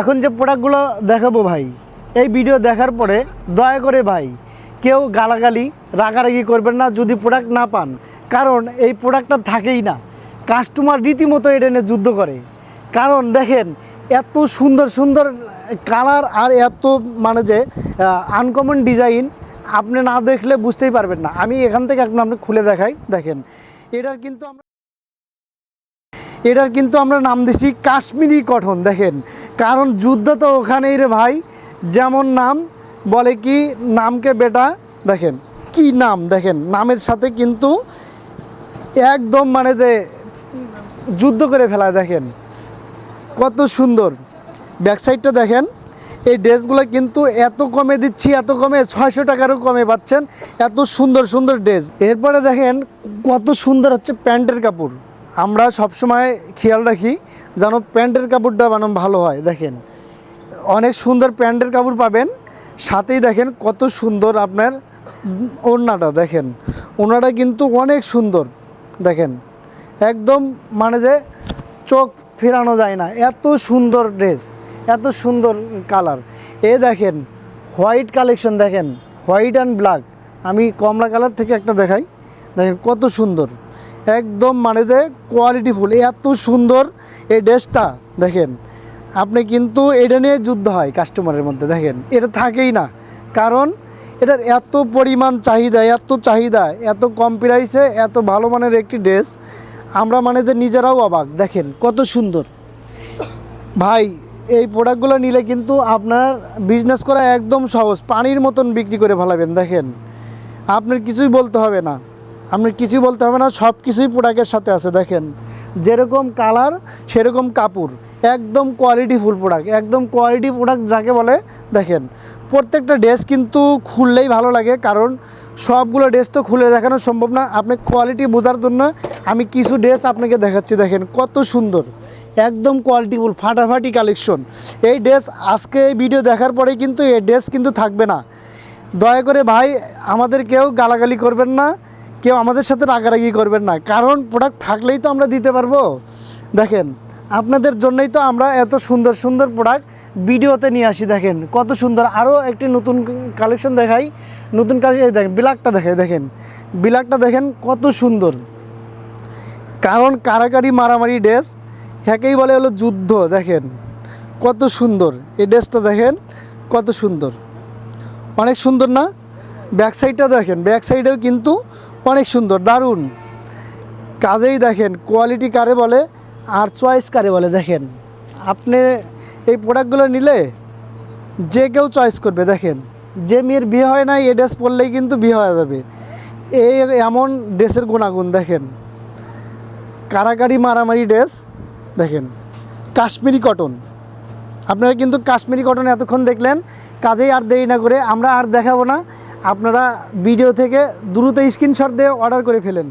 এখন যে প্রোডাক্টগুলো দেখাবো ভাই, এই ভিডিও দেখার পরে দয়া করে ভাই, কেউ গালাগালি, রাগারাগি করবেন না যদি প্রোডাক্ট না পান। কারণ এই প্রোডাক্টটা থাকেই না। কাস্টমার রীতিমতো এটা নিয়ে যুদ্ধ করে। কারণ দেখেন, এত সুন্দর সুন্দর কালার আর এত মানে যে আনকমন ডিজাইন আপনি না দেখলে বুঝতেই পারবেন না। আমি এখান থেকে এখন আপনি খুলে দেখাই, দেখেন। এটার কিন্তু আমরা এটার কিন্তু আমরা নাম দিছি কাশ্মীরি কটন দেখেন। কারণ যুদ্ধ তো ওখানেই রে ভাই। যেমন নাম, বলে কি নামকে বেটা, দেখেন, কি নাম, দেখেন, নামের সাথে কিন্তু একদম মানে যে যুদ্ধ করে ফেলা দেখেন। কত সুন্দর। ব্যাক সাইডটা দেখেন, এই ড্রেসগুলো কিন্তু এত কমে দিচ্ছি, এত কমে ছয়শো টাকারও কমে পাচ্ছেন। এত সুন্দর সুন্দর ড্রেস। এরপরে দেখেন, কত সুন্দর হচ্ছে প্যান্টের কাপড়। আমরা সবসময় খেয়াল রাখি যেন প্যান্টের কাপড়টা মানে ভালো হয়। দেখেন, অনেক সুন্দর প্যান্টের কাপড় পাবেন। সাথেই দেখেন কত সুন্দর আপনার ওড়নাটা, দেখেন। ওড়নাটা কিন্তু অনেক সুন্দর, দেখেন। একদম মানে যে চোখ ফেরানো যায় না। এত সুন্দর ড্রেস, এত সুন্দর কালার। এ দেখেন, হোয়াইট কালেকশন, দেখেন। White and black. আমি কমলা কালার থেকে একটা দেখাই। দেখেন কত সুন্দর। একদম মানে যে কোয়ালিটিফুল এত সুন্দর এই ড্রেসটা, দেখেন। আপনি কিন্তু এটা নিয়ে যুদ্ধ হয় কাস্টমারের মধ্যে, দেখেন। এটা থাকেই না। কারণ এটার এত পরিমাণ চাহিদা, এত চাহিদা, এত কম প্রাইসে এত ভালো মানের একটি ড্রেস, আমরা মানে যে নিজেরাও অবাক। দেখেন, কত সুন্দর। ভাই, এই প্রোডাক্টগুলো নিলে কিন্তু আপনার বিজনেস করা একদম সহজ। পানির মতন বিক্রি করে ফেলাবেন, দেখেন। আপনার কিছুই বলতে হবে না। আপনার কিছুই বলতে হবে না, সব কিছুই প্রোডাক্টের সাথে আছে, দেখেন। যেরকম কালার সেরকম কাপড়। একদম কোয়ালিটি ফুল প্রোডাক্ট একদম কোয়ালিটি প্রোডাক্ট যাকে বলে, দেখেন। প্রত্যেকটা ড্রেস কিন্তু খুললেই ভালো লাগে, কারণ সবগুলো ড্রেস তো খুলে দেখানো সম্ভব না। আপনি কোয়ালিটি বোঝার জন্য আমি কিছু ড্রেস আপনাকে দেখাচ্ছি, দেখেন, কত সুন্দর। একদম কোয়ালিটিফুল ফাটাফাটি কালেকশন এই ড্রেস আজকে এই ভিডিও দেখার পরে কিন্তু এই ড্রেস কিন্তু থাকবে না। দয়া করে ভাই, আমাদের কেউ গালাগালি করবেন না। কেউ আমাদের সাথে রাগারাগি করবেন না। কারণ প্রোডাক্ট থাকলেই তো আমরা দিতে পারব। দেখেন, আপনাদের জন্যই তো আমরা এত সুন্দর সুন্দর প্রোডাক্ট ভিডিওতে নিয়ে আসি, দেখেন। কত সুন্দর। আরও একটি নতুন কালেকশন দেখাই। নতুন কালেকশন দেখেন, বিলাকটা দেখে দেখেন। বিলাকটা দেখেন, কত সুন্দর। কারণ কারাকারি মারামারি ড্রেস হ্যাকেই বলে হলো যুদ্ধ, দেখেন। কত সুন্দর। এই ড্রেসটা দেখেন, কত সুন্দর। অনেক সুন্দর না? ব্যাক সাইডটা দেখেন, ব্যাক সাইডেও কিন্তু অনেক সুন্দর, দারুণ। কাজেই দেখেন কোয়ালিটি কারে বলে আর চয়েস কারে বলে, দেখেন। আপনি এই প্রোডাক্টগুলো নিলে যে কেউ চয়েস করবে, দেখেন। যে মেয়ের বিয়ে হয় না এই ড্রেস পরলেই কিন্তু বিয়ে হয়ে যাবে। এই এমন ড্রেসের গুণাগুণ, দেখেন। কারাকারি মারামারি ড্রেস দেখেন। কাশ্মীরি কটন আপনারা কিন্তু কাশ্মীরি কটন এতক্ষণ দেখলেন, কাজেই আর দেরি না করে আমরা আর দেখাবো না। আপনারা ভিডিও থেকে দ্রুত স্ক্রিনশট দিয়ে অর্ডার করে ফেলেন।